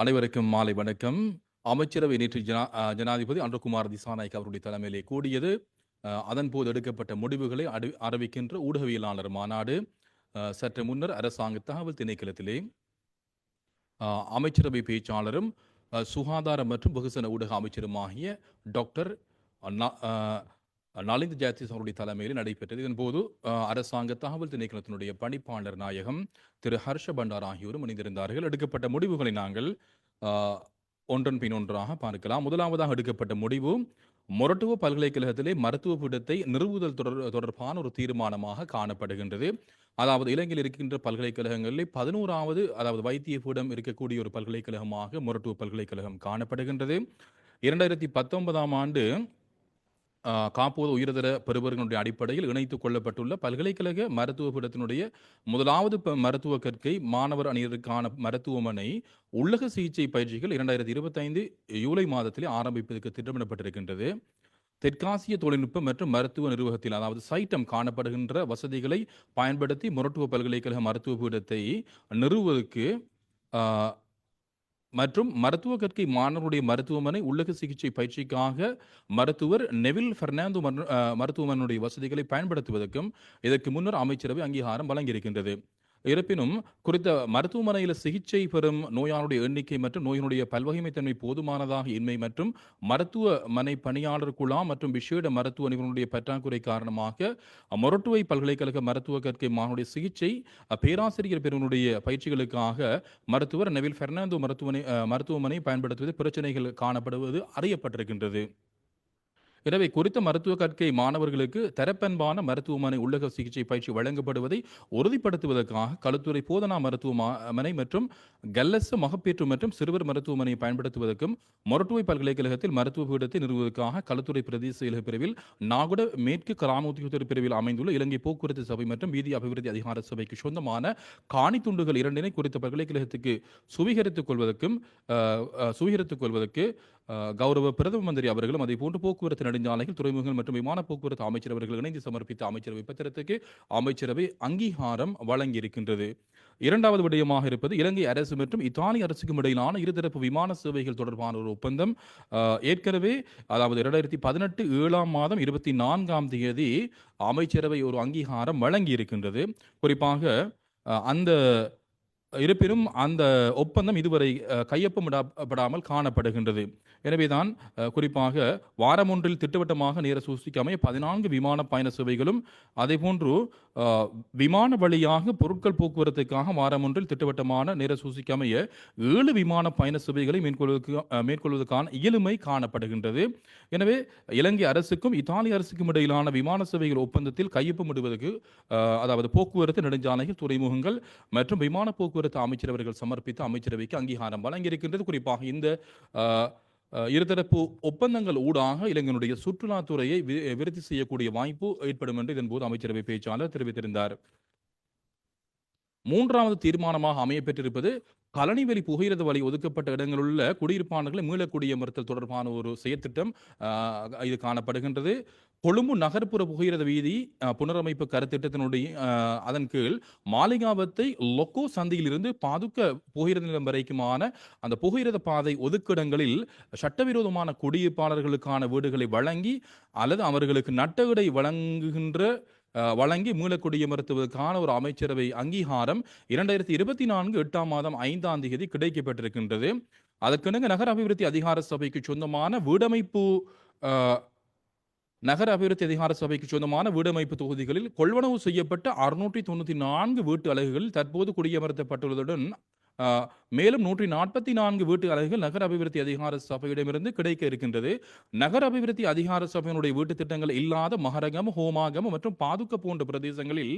அனைவருக்கும் மாலை வணக்கம். அமைச்சரவை நேற்று ஜனா ஜனாதிபதி அன்றகுமார் திசாநாயக் அவருடைய தலைமையிலே கூடியது. அதன்போது அதன் போது எடுக்கப்பட்ட முடிவுகளை அடி அறிவிக்கின்ற ஊடகவியலாளர் மாநாடு சற்று முன்னர் அரசாங்க தகவல் திணைக்களத்திலே. அமைச்சரவை பேச்சாளரும் சுகாதார மற்றும் வெகுசன ஊடக அமைச்சருமாகிய டாக்டர் நலிந்த் ஜாத்திஸ் அவருடைய தலைமையில் நடைபெற்றது. இதன்போது அரசாங்க தகவல் திணைக்களத்தினுடைய பணிப்பாளர் நாயகம் திரு ஹர்ஷ பண்டார் ஆகியோரும் இணைந்திருந்தார்கள். எடுக்கப்பட்ட முடிவுகளை நாங்கள் ஒன்றன் பின் ஒன்றாக பார்க்கலாம். முதலாவதாக எடுக்கப்பட்ட முடிவு மொரட்டுவ பல்கலைக்கழகத்திலே மருத்துவ பீடத்தை நிறுவுதல் தொடர் தொடர்பான ஒரு தீர்மானமாக காணப்படுகின்றது. அதாவது இலங்கையில் இருக்கின்ற பல்கலைக்கழகங்களிலே பதினோராவது அதாவது வைத்திய பீடம் இருக்கக்கூடிய ஒரு பல்கலைக்கழகமாக மொரட்டுவ பல்கலைக்கழகம் காணப்படுகின்றது. இரண்டாயிரத்தி பத்தொன்பதாம் ஆண்டு காப்போது உயர்தர பெறுபவர்களுடைய அடிப்படையில் இணைத்துக் கொள்ளப்பட்டுள்ள பல்கலைக்கழக மருத்துவ பீடத்தினுடைய முதலாவது மருத்துவ கற்கை மாணவர் அணியருக்கான மருத்துவமனை உள்ளக சிகிச்சை பயிற்சிகள் இரண்டாயிரத்தி இருபத்தைந்து ஜூலை மாதத்திலே ஆரம்பிப்பதற்கு திட்டமிடப்பட்டிருக்கின்றது. தெற்காசிய தொழில்நுட்பம் மற்றும் மருத்துவ நிர்வாகத்தில் அதாவது சைட்டம் காணப்படுகின்ற வசதிகளை பயன்படுத்தி மொரட்டுவ பல்கலைக்கழக மருத்துவ பீடத்தை நிறுவுவதற்கு மற்றும் மருத்துவ கற்கை மாணவருடைய மருத்துவமனை உள்ளக சிகிச்சை பயிற்சிக்காக மருத்துவர் நெவில் பெர்னாண்டோ மரு- மருத்துவமனையுடைய வசதிகளை பயன்படுத்துவதற்கும் இதற்கு முன்னர் அமைச்சரவை அங்கீகாரம் வழங்கியிருக்கின்றது. இருப்பினும் குறித்த மருத்துவமனையில் சிகிச்சை பெறும் நோயாளருடைய எண்ணிக்கை மற்றும் நோயினுடைய பல்வகைமைத்தன்மை போதுமானதாக இன்மை மற்றும் மருத்துவமனை பணியாளர் குழாம் மற்றும் விசேட மருத்துவ நிபுணருடைய பற்றாக்குறை காரணமாக மொரட்டுவை பல்கலைக்கழக மருத்துவ கற்கை மாணவருடைய சிகிச்சை பேராசிரியர் பெருவனுடைய பயிற்சிகளுக்காக மருத்துவர் நெவில் பெர்னாண்டோ மருத்துவமனை மருத்துவமனை பயன்படுத்துவது பிரச்சனைகள் காணப்படுவது அறியப்பட்டிருக்கின்றது. எனவே குறித்த மருத்துவ கற்கை மாணவர்களுக்கு தரப்பண்பான மருத்துவமனை உள்ளக சிகிச்சை பயிற்சி வழங்கப்படுவதை உறுதிப்படுத்துவதற்காக களுத்துறை போதனா மருத்துவமனை மற்றும் கல்லச மகப்பேற்று மற்றும் சிறுவர் மருத்துவமனையை பயன்படுத்துவதற்கும் மொரட்டுவை பல்கலைக்கழகத்தில் மருத்துவ பீடத்தை நிறுவுவதற்காக களுத்துறை பிரதேச செயலக பிரிவில் நாகுட மேற்கு கிராமோத்தியோகத்தர் பிரிவில் அமைந்துள்ள இலங்கை போக்குவரத்து சபை மற்றும் வீதி அபிவிருத்தி அதிகார சபைக்கு சொந்தமான காணி துண்டுகள் இரண்டினை குறித்த பல்கலைக்கழகத்துக்கு சுவீகரித்துக் கொள்வதற்கும் சுவீகரித்துக் கொள்வதற்கு கௌரவ பிரதம மந்திரி அவர்களும் அதே போன்று போக்குவரத்து நெடுஞ்சாலைகள் துறைமுகங்கள் மற்றும் விமான போக்குவரத்து அமைச்சர் அவர்கள் இணைந்து சமர்ப்பித்த அமைச்சரவை பத்திரத்துக்கு அமைச்சரவை அங்கீகாரம் வழங்கியிருக்கின்றது. இரண்டாவது விடயமாக இருப்பது இலங்கை அரசு மற்றும் இத்தாலி அரசுக்கும் இடையிலான இருதரப்பு விமான சேவைகள் தொடர்பான ஒரு ஒப்பந்தம். ஏற்கனவே அதாவது இரண்டாயிரத்தி பதினெட்டு ஏழாம் மாதம் இருபத்தி நான்காம் தேதி அமைச்சரவை ஒரு அங்கீகாரம் வழங்கி இருக்கின்றது குறிப்பாக அந்த இருப்பினும் அந்த ஒப்பந்தம் இதுவரை கையொப்பமிடப்படாமல் காணப்படுகின்றது. எனவேதான் குறிப்பாக வாரம் ஒன்றில் திட்டவட்டமாக நேர சூழ்ச்சிக்கு அமைய பதினான்கு விமான பயண சேவைகளும் அதேபோன்று விமான வழியாக பொருட்கள் போக்குவரத்துக்காக வாரம் ஒன்றில் திட்டவட்டமான நேர சூசிக்கமைய ஏழு விமான பயண சேவைகளை மேற்கொள்வதற்கு மேற்கொள்வதற்கான இயலுமை காணப்படுகின்றது. எனவே இலங்கை அரசுக்கும் இத்தாலிய அரசுக்கும் இடையிலான விமான சேவைகள் ஒப்பந்தத்தில் கையொப்பமிடுவதற்கு அஹ், அதாவது போக்குவரத்து நெடுஞ்சாலைகள் துறைமுகங்கள் மற்றும் விமான போக்குவரத்து அமைச்சர் அவர்கள் சமர்ப்பித்த அமைச்சரவைக்கு அங்கீகாரம் வழங்கியிருக்கின்றது. குறிப்பாக இந்த இருதரப்பு ஒப்பந்தங்கள் ஊடாக இலங்கையினுடைய சுற்றுலாத்துறையை வி- விருத்தி செய்யக்கூடிய வாய்ப்பு ஏற்படும் என்று இதன்போது அமைச்சரவை பேச்சாளர் தெரிவித்திருந்தார். மூன்றாவது தீர்மானமாக அமையப்பெற்றிருப்பது கலனிவெளி புகையிரத வழி ஒதுக்கப்பட்ட இடங்களுள்ள குடியிருப்பாளர்களை மீளக்கூடிய குடியமர்த்தல் தொடர்பான ஒரு செயற்திட்டம் இது காணப்படுகின்றது. கொழும்பு நகர்ப்புற புகையிரத வீதி புனரமைப்பு கருத்திட்டத்தினுடைய அதன் கீழ் மாளிகாவத்தை லொக்கோ சந்தியிலிருந்து பாதுக்க புகையிரத நிலம் வரைக்குமான அந்த புகையிரத பாதை ஒதுக்கிடங்களில் சட்டவிரோதமான குடியிருப்பாளர்களுக்கான வீடுகளை வழங்கி அல்லது அவர்களுக்கு நட்டவிடை வழங்குகின்ற வழங்கி வழங்கி மீளக்குடியமர்த்துவதற்கான ஒரு அமைச்சரவை அங்கீகாரம் இரண்டாயிரத்தி இருபத்தி நான்கு எட்டாம் மாதம் ஐந்தாம் தேதி கிடைக்கப்பட்டிருக்கின்றது. அதற்கிணங்க நகர அபிவிருத்தி அதிகார சபைக்கு சொந்தமான வீடமைப்பு நகர அபிவிருத்தி அதிகார சபைக்கு சொந்தமான வீடமைப்பு தொகுதிகளில் கொள்வனவு செய்யப்பட்ட அறுநூற்றி தொண்ணூற்றி நான்கு வீட்டு அலகுகள் தற்போது குடியமர்த்தப்பட்டுள்ளதுடன் மேலும் நூற்றி நாற்பத்தி நான்கு வீட்டு அலகுகள் நகர அபிவிருத்தி அதிகார சபையிடமிருந்து கிடைக்க இருக்கின்றது. நகர அபிவிருத்தி அதிகார சபையினுடைய வீட்டு திட்டங்கள் இல்லாத மகரகம் ஹோமாகம் மற்றும் பாதுக்க போன்ற பிரதேசங்களில்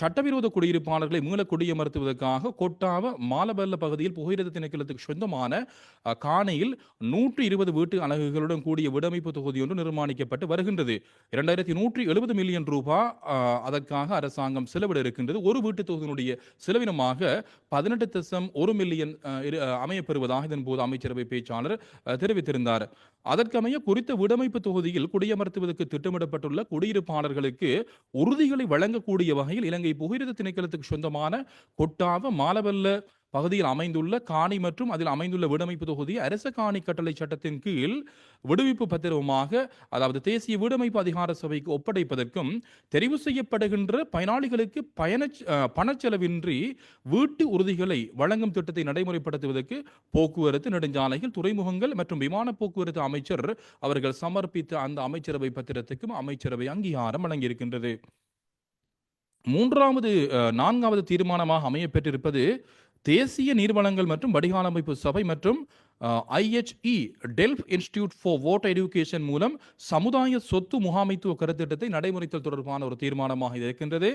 சட்டவிரோத குடியிருப்பாளர்களை மீள குடியமர்த்துவதற்காக கொட்டாவ மாலபல்ல பகுதியில் புகையிரத திணைக்களத்துக்கு சொந்தமான காணையில் நூற்றி இருபது வீட்டு அலகுகளுடன் கூடிய விடமைப்பு தொகுதி ஒன்று நிர்மாணிக்கப்பட்டு வருகின்றது. இரண்டாயிரத்தி நூற்றி எழுபது மில்லியன் ரூபாய் அதற்காக அரசாங்கம் செலவிட இருக்கின்றது. ஒரு வீட்டு தொகுதியினுடைய செலவினமாக பதினெட்டு தசம் ஒரு மில்லியன் அமையப்பெறுவதாக இதன் போது அமைச்சரவை பேச்சாளர் தெரிவித்திருந்தார். அதற்கமைய குறித்த விடமைப்பு தொகுதியில் குடியமர்த்துவதற்கு திட்டமிடப்பட்டுள்ள குடியிருப்பாளர்களுக்கு உறுதிகளை வழங்கக்கூடிய வகையில் இலங்கை புகையிரத திணைக்களத்துக்கு சொந்தமான கொட்டாவ மாலவல்ல பகுதியில் அமைந்துள்ள காணி மற்றும் அதில் அமைந்துள்ள வீடமைப்பு தொகுதி அரச காணி கட்டளை சட்டத்தின் கீழ் விடுவிப்பு பத்திரமாக அதாவது தேசிய வீடமைப்பு அதிகார சபைக்கு ஒப்படைப்பதற்கும் தெரிவு செய்யப்படுகின்ற பயனாளிகளுக்கு பயண பணச்செலவின்றி வீட்டு உறுதிகளை வழங்கும் திட்டத்தை நடைமுறைப்படுத்துவதற்கு போக்குவரத்து நெடுஞ்சாலைகள் துறைமுகங்கள் மற்றும் விமான போக்குவரத்து அமைச்சர் அவர்கள் சமர்ப்பித்த அந்த அமைச்சரவை பத்திரத்துக்கும் அமைச்சரவை அங்கீகாரம் வழங்கியிருக்கின்றது. மூன்றாவது நான்காவது தீர்மானமாக அமையப்பெற்றிருப்பது தேசிய நீர்வளங்கள் மற்றும் வடிகால் அமைப்பு சபை மற்றும் IHE Delft institute for water education மூலம் சமுதாய சொத்து முகாமைத்துவ கருத்திட்டத்தை நடைமுறைத்தல் தொடர்பான ஒரு தீர்மானமாக இருக்கின்றது.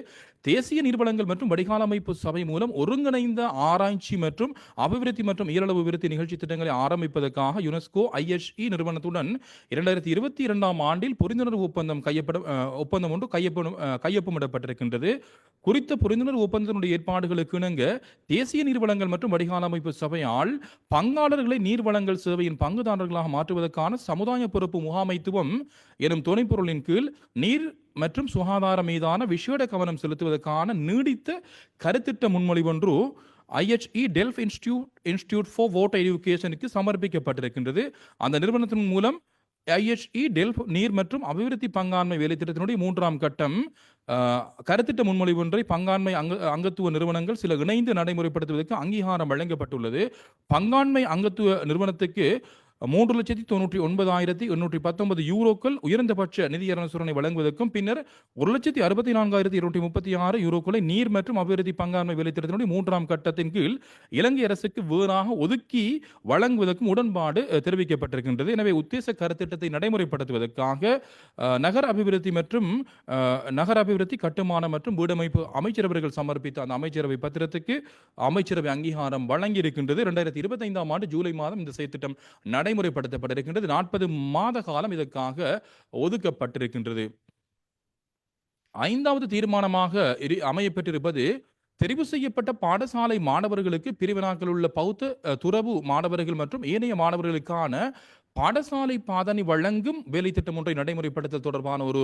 தேசிய நீர்வளங்கள் மற்றும் வடிகால் அமைப்பு சபை மூலம் ஒருங்கிணைந்த ஆராய்ச்சி மற்றும் அபிவிருத்தி மற்றும் இயலளவு விருத்தி நிகழ்ச்சி திட்டங்களை ஆரம்பிப்பதற்காக யுனெஸ்கோ ஐஎச்இ நிறுவனத்துடன் இரண்டாயிரத்தி இருபத்தி இரண்டாம் ஆண்டில் புரிந்துணர்வு ஒப்பந்தம் கையப்படும் ஒப்பந்தம் ஒன்று கையப்படும் கையொப்பமிடப்பட்டிருக்கின்றது. குறித்த புரிந்துணர்வு ஒப்பந்தத்தினுடைய ஏற்பாடுகளுக்கு இணங்க தேசிய நீர்வளங்கள் மற்றும் வடிகால் அமைப்பு சபையால் பங்காளர்களை நீர்வளங்கள் சேவையின் பங்குதாரர்களாக மாற்றுவதற்கான சமுதாய பொறுப்பு முகாமைத்துவம் எனும் துணைப்பொருளின் கீழ் நீர் மற்றும் சுகாதாரம் மீதான விஷேட கவனம் செலுத்துவதற்கான நீடித்த கருத்திட்ட முன்மொழிவொன்று IHE Delft institute institute for water எஜுகேஷனுக்கு சமர்ப்பிக்கப்பட்டிருக்கின்றது. அந்த நிறுவனத்தின் மூலம் ஐஎச்இ டெல்ஃப் நீர் மற்றும் அபிவிருத்தி பங்காண்மை வேலைத்திட்டத்தினுடைய மூன்றாம் கட்டம் கருத்திட்ட முன்மொழிவு ஒன்றை பங்காண்மை அங்க அங்கத்துவ நிறுவனங்கள் சில இணைந்து நடைமுறைப்படுத்துவதற்கு அங்கீகாரம் வழங்கப்பட்டுள்ளது. பங்காண்மை அங்கத்துவ நிறுவனத்துக்கு மூன்று லட்சத்தி தொண்ணூற்றி ஒன்பதாயிரத்தி எண்ணூற்றி பத்தொன்பது யூரோக்கள் உயர்ந்தபட்ச நிதி அனுசரணை வழங்குவதற்கும் பின்னர் ஒரு லட்சத்தி அறுபத்தி நான்காயிரத்தி இருநூற்றி முப்பத்தி ஆறு யூரோக்களை நீர் மற்றும் அபிவிருத்தி பங்காண்மை வேலைத்திட்டத்தினுடைய மூன்றாம் கட்டத்தின் கீழ் இலங்கை அரசுக்கு வேறாக ஒதுக்கி வழங்குவதற்கும் உடன்பாடு தெரிவிக்கப்பட்டிருக்கின்றது. எனவே உத்தேச கருத்திட்டத்தை நடைமுறைப்படுத்துவதற்காக நகர அபிவிருத்தி மற்றும் நகர அபிவிருத்தி கட்டுமான மற்றும் வீடமைப்பு அமைச்சரவர்கள் சமர்ப்பித்த அந்த அமைச்சரவை பத்திரத்துக்கு அமைச்சரவை அங்கீகாரம் வழங்கியிருக்கின்றது. இரண்டாயிரத்தி இருபத்தைந்தாம் ஆண்டு ஜூலை மாதம் இந்த செயற்திட்டம் நடைமுறைப்படுத்தப்பட்டிருக்கின்றது. நாற்பது மாத காலம் இதற்காக ஒதுக்கப்பட்டிருக்கின்றது. ஐந்தாவது தீர்மானமாக அமையப்பெற்றிருப்பது தெரிவு செய்யப்பட்ட பாடசாலை மாணவர்களுக்கு பிரிவினாக்கள் உள்ள பௌத்த துறவு மாணவர்கள் மற்றும் ஏனைய மாணவர்களுக்கான பாடசாலை பாதனை வழங்கும் வேலை திட்டம் ஒன்றை நடைமுறைப்படுத்தல் தொடர்பான ஒரு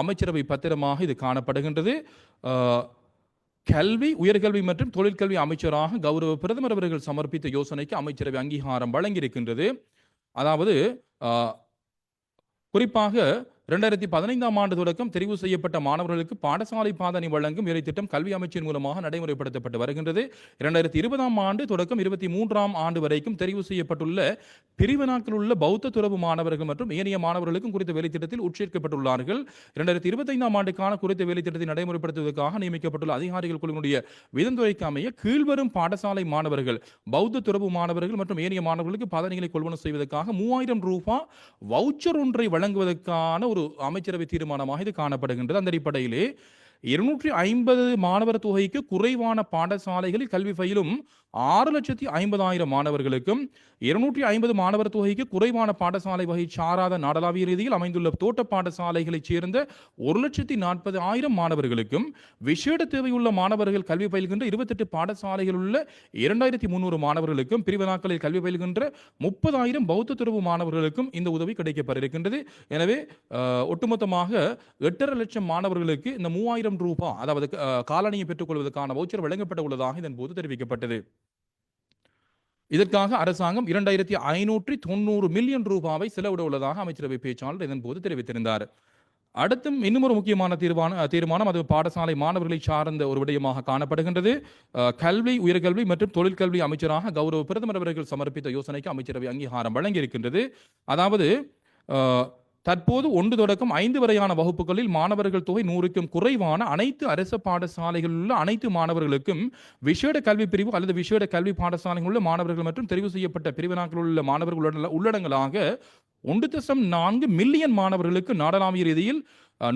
அமைச்சரவை பத்திரமாக இது காணப்படுகின்றது. கல்வி உயர்கல்வி மற்றும் தொழிற்கல்வி அமைச்சராக கௌரவ பிரதமர் அவர்கள் சமர்ப்பித்த யோசனைக்கு அமைச்சரவை அங்கீகாரம் வழங்கியிருக்கின்றது. அதாவது குறிப்பாக இரண்டாயிரத்தி பதினைந்தாம் ஆண்டு தொடக்கம் தெரிவு செய்யப்பட்ட மாணவர்களுக்கு பாடசாலை பாதணி வழங்கும் இறை திட்டம் கல்வி அமைச்சின் மூலமாக நடைமுறைப்படுத்தப்பட்டு வருகின்றது. இரண்டாயிரத்தி இருபதாம் ஆண்டு தொடக்கம் இருபத்தி மூன்றாம் ஆண்டு வரைக்கும் தெரிவு செய்யப்பட்டுள்ள பிரிவினாக்கள் உள்ள பௌத்த துறவு மாணவர்கள் மற்றும் ஏனைய மாணவர்களுக்கும் குறித்த வேலை திட்டத்தில் உட்சேர்க்கப்பட்டுள்ளார்கள். இரண்டாயிரத்தி இருபத்தைந்தாம் ஆண்டுக்கான குறித்த வேலை திட்டத்தை நடைமுறைப்படுத்துவதற்காக நியமிக்கப்பட்டுள்ள அதிகாரிகள் குழுவினுடைய விதந்துரைக்கு அமைய கீழ்வரும் பாடசாலை மாணவர்கள் பௌத்த துறவு மாணவர்கள் மற்றும் ஏனைய மாணவர்களுக்கு பாதணிகளை கொள்வனவு செய்வதற்காக மூவாயிரம் ரூபாய் வவுச்சர் ஒன்றை வழங்குவதற்கான ஒரு அமைச்சரவை தீர்மானமாக இது காணப்படுகின்றது. அந்த அடிப்படையிலே இருநூற்றி ஐம்பது மாணவர் தொகைக்கு குறைவான பாடசாலைகளில் கல்வி பயிலும் ஆறு லட்சத்தி ஐம்பதாயிரம் மாணவர்களுக்கும் இருநூற்றி ஐம்பது மாணவர் தொகைக்கு குறைவான பாடசாலை வகை சாராத நாடளாவிய ரீதியில் அமைந்துள்ள தோட்ட பாடசாலைகளைச் சேர்ந்த ஒரு லட்சத்தி நாற்பது ஆயிரம் மாணவர்களுக்கும் விசேட தேவையுள்ள மாணவர்கள் கல்வி பயில்கின்ற இருபத்தெட்டு பாடசாலைகள் உள்ள இரண்டாயிரத்தி முந்நூறு மாணவர்களுக்கும் பிரிவினாக்களில் கல்வி பயில்கின்ற முப்பதாயிரம் பௌத்த துறவு மாணவர்களுக்கும் இந்த உதவி கிடைக்கப்பட்டிருக்கின்றது. எனவே ஒட்டுமொத்தமாக எட்டரை லட்சம் மாணவர்களுக்கு இந்த மூவாயிரம் ரூபாய் அதாவது காலணியை பெற்றுக்கொள்வதற்கான வவுச்சர் வழங்கப்பட உள்ளதாக இதன் போது தெரிவிக்கப்பட்டது. இதற்காக அரசாங்கம் இரண்டாயிரத்தி ஐநூற்றி தொண்ணூறு மில்லியன் ரூபாவை செலவிட உள்ளதாக அமைச்சரவை பேச்சாளர் இதன் போது தெரிவித்திருந்தார். அடுத்தும் இன்னும் ஒரு முக்கியமான தீர்மான தீர்மானம் அது பாடசாலை மாணவர்களை சார்ந்த ஒரு விடயமாக காணப்படுகின்றது. கல்வி உயர்கல்வி மற்றும் தொழிற்கல்வி அமைச்சராக கௌரவ பிரதமர் அவர்கள் சமர்ப்பித்த யோசனைக்கு அமைச்சரவை அங்கீகாரம் வழங்கியிருக்கின்றது. அதாவது தற்போது ஒன்று தொடக்கம் ஐந்து வரையான வகுப்புகளில் மாணவர்கள் தொகை நூறுக்கும் குறைவான அனைத்து அரசு பாடசாலைகளில் உள்ள அனைத்து மாணவர்களுக்கும் விசேட கல்வி பிரிவு அல்லது விசேட கல்வி பாடசாலைகளில் உள்ள மாணவர்கள் மற்றும் தெரிவு செய்யப்பட்ட பிரிவினாக்களில் உள்ள மாணவர்கள் உள்ளடங்களாக உள்ளடங்கலாக ஒன்று தசம் நான்கு மில்லியன் மாணவர்களுக்கு நாடளாவிய ரீதியில்